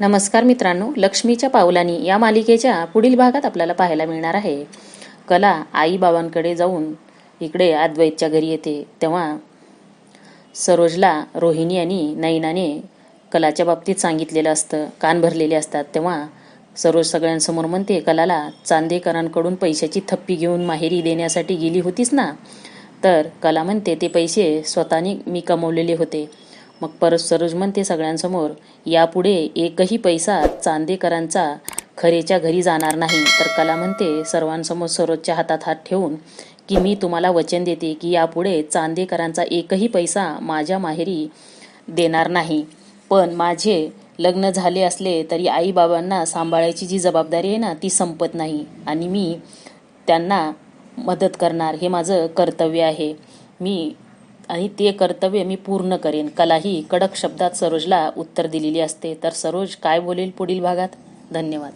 नमस्कार मित्रांनो लक्ष्मीच्या पावलांनी या मालिकेच्या पुढील भागात आपल्याला पाहायला मिळणार आहे. कला आई बाबांकडे जाऊन इकडे अद्वैतच्या घरी येते. तेव्हा सरोजला रोहिणी आणि नैनाने कलाच्या बाबतीत सांगितलेलं असतं कान भरलेले असतात. तेव्हा सरोज सगळ्यांसमोर म्हणते कलाला चांदेकरांकडून पैशाची थप्पी घेऊन माहेरी देण्यासाठी गेली होतीस ना? तर कला म्हणते ते पैसे स्वतःने मी कमवलेले होते. मग परत सरोज म्हणते सगळ्यांसमोर यापुढे एकही पैसा चांदेकरांचा खरेच्या घरी जाणार नाही. तर कला म्हणते सर्वांसमोर सरोजच्या हातात हात ठेवून की मी तुम्हाला वचन देते की यापुढे चांदेकरांचा एकही पैसा माझ्या माहेरी देणार नाही. पण माझे लग्न झाले असले तरी आई बाबांना सांभाळायची जी जबाबदारी आहे ना ती संपत नाही आणि मी त्यांना मदत करणार. हे माझं कर्तव्य आहे. मी आणि ते कर्तव्य मी पूर्ण करेन. कलाही कडक शब्दात सरोजला उत्तर दिलेली असते. तर सरोज काय बोलेल पुढील भागात? धन्यवाद.